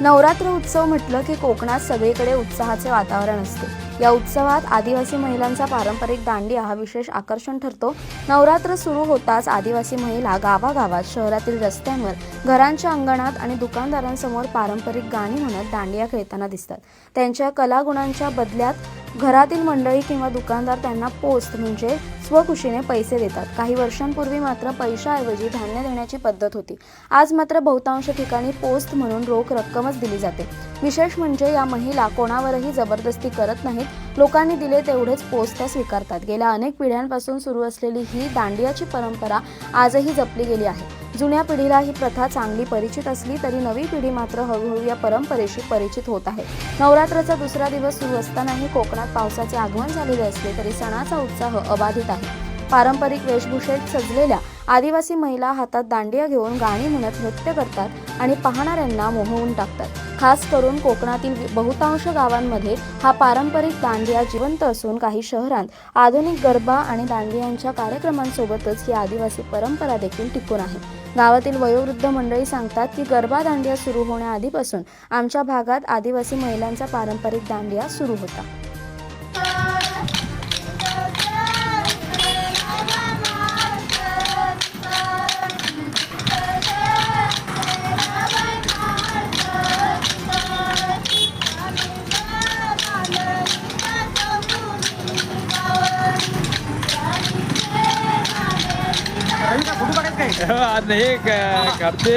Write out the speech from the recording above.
नवरात्र उत्सव म्हटलं की कोकणात सगळीकडे उत्साहाचे वातावरण असते. या उत्सवात आदिवासी महिलांचा पारंपरिक दांडिया हा विशेष आकर्षण ठरतो. नवरात्र सुरू होताच आदिवासी महिला गावागावात शहरातील रस्त्यांवर घरांच्या अंगणात आणि दुकानदारांसमोर पारंपरिक गाणी म्हणत दांडिया खेळताना दिसतात. त्यांच्या कलागुणांच्या बदल्यात घरातील मंडळी किंवा दुकानदार त्यांना पोस्ट म्हणजे स्वखुशीने पैसे देतात. काही वर्षांपूर्वी मात्र पैशाऐवजी धान्य देण्याची पद्धत होती. आज मात्र बहुतांश ठिकाणी पोस्ट म्हणून रोख रक्कमच दिली जाते. विशेष म्हणजे या महिला कोणावरही जबरदस्ती करत नाहीत. लोकांनी दिले तेवढेच पोस्ट त्या स्वीकारतात. गेल्या अनेक पिढ्यांपासून सुरू असलेली ही दांडियाची परंपरा आजही जपली गेली आहे. जुन्या पिढीला ही प्रथा चांगली परिचित असली तरी नवी पिढी मात्र हळूहळू या परंपरेशी परिचित होत आहे. नवरात्राचा दुसरा दिवस सुरू असतानाही कोकणात पावसाचे आगमन झालेले असले तरी सणाचा उत्साह अबाधित आहे. पारंपरिक वेशभूषेत सजलेल्या आदिवासी महिला हातात दांडिया घेऊन गाणी म्हणत नृत्य करतात आणि पाहणाऱ्यांना मोहवून टाकतात. खास करून कोकणातील बहुतांश गावांमध्ये हा पारंपरिक दांडिया जिवंत असून काही शहरांत आधुनिक गरबा आणि दांडियांच्या कार्यक्रमांसोबतच ही आदिवासी परंपरा देखील टिकून आहे. गावातील वयोवृद्ध मंडळी सांगतात की गरबा दांडिया सुरू होण्याआधीपासून आमच्या भागात आदिवासी महिलांचा पारंपरिक दांडिया सुरू होता. हे क- करते